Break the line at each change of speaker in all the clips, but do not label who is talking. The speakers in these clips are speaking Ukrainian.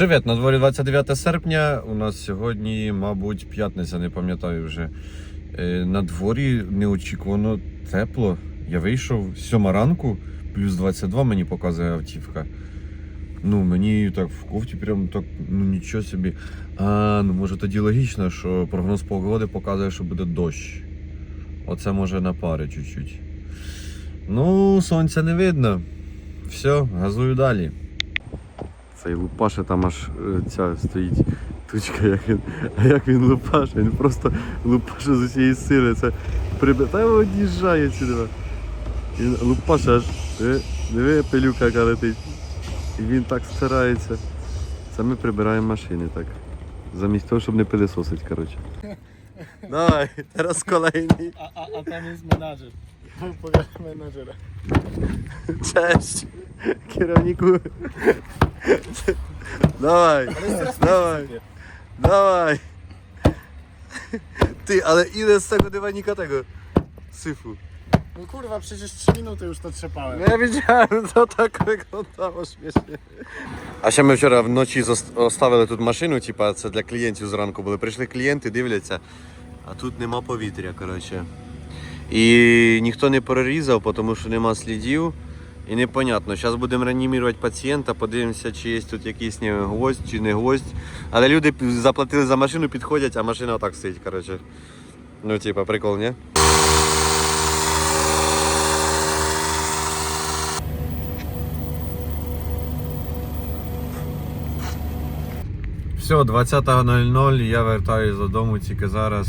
Привіт, на дворі 29 серпня. У нас сьогодні, мабуть, п'ятниця, не пам'ятаю вже. Е, На дворі неочікувано тепло. Я вийшов сьома ранку, плюс 22 мені показує автівка. Ну, мені так в кофті прям так, ну нічого собі. А, ну може тоді логічно, що прогноз погоди показує, що буде дощ. Оце може на пари чуть-чуть. Ну, сонця не видно. Все, газую далі. Цей лупаше там аж е, ця стоїть тучка, як він. А як він лупаше, він просто лупаше з усієї сили. Це приб... Та од'їжджає сюди. Він лупаше аж. Диви, диви пилюка, яка летить. І він так старається. Це ми прибираємо машини так. Замість того, щоб не пилисосить, коротше. Давай, зараз kolejний.
A, a, a tam jest menadżer. Powiada menadżera.
Cześć, kierowniku. Dawaj, dawaj, dawaj. Ty, ale ile z tego dywanika tego syfu?
No kurwa, przecież 3 minuty już to trzepałem.
No ja wiedziałem, to tak wyglądało śmiesznie. Ася ми вчора вночі зос- оставили тут машину, типа це для клієнтів зранку були. Прийшли клієнти, дивляться, а тут нема повітря, коротше. І ніхто не перерізав, тому що нема слідів. І непонятно. Зараз будемо реанімувати пацієнта, подивимося, чи є тут якийсь гвоздь чи не гвоздь. Але люди заплатили за машину, підходять, а машина отак стоїть, коротше. Ну, типа, прикол, ні? Все, 20.00, я вертаюсь додому тільки зараз.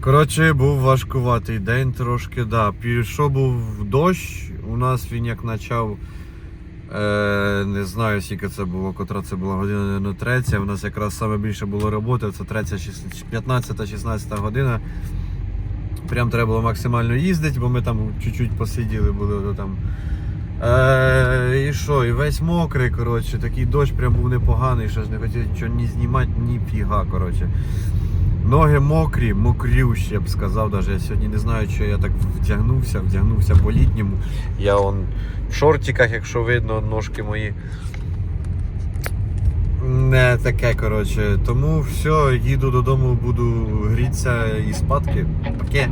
Коротше, був важкуватий день трошки, да. Пішов був дощ, у нас він як почав. Е, не знаю, скільки це було, котра це була година, не третя. У нас якраз саме більше було роботи, це 15-16 година. Прям треба було максимально їздити, бо ми там чуть-чуть посиділи, були там. Е, і що, і весь мокрий, коротше, такий дощ прям був непоганий, що ж не хотів нічого ні знімати, ні фіга, коротше. Ноги мокрі, мокрющі, я б сказав. Даже. Я сьогодні не знаю, що я так вдягнувся, вдягнувся по-літньому. Я он в шортиках, якщо видно, ножки мої. Не таке, коротше. Тому все, їду додому, буду грітися і спадки. Таке.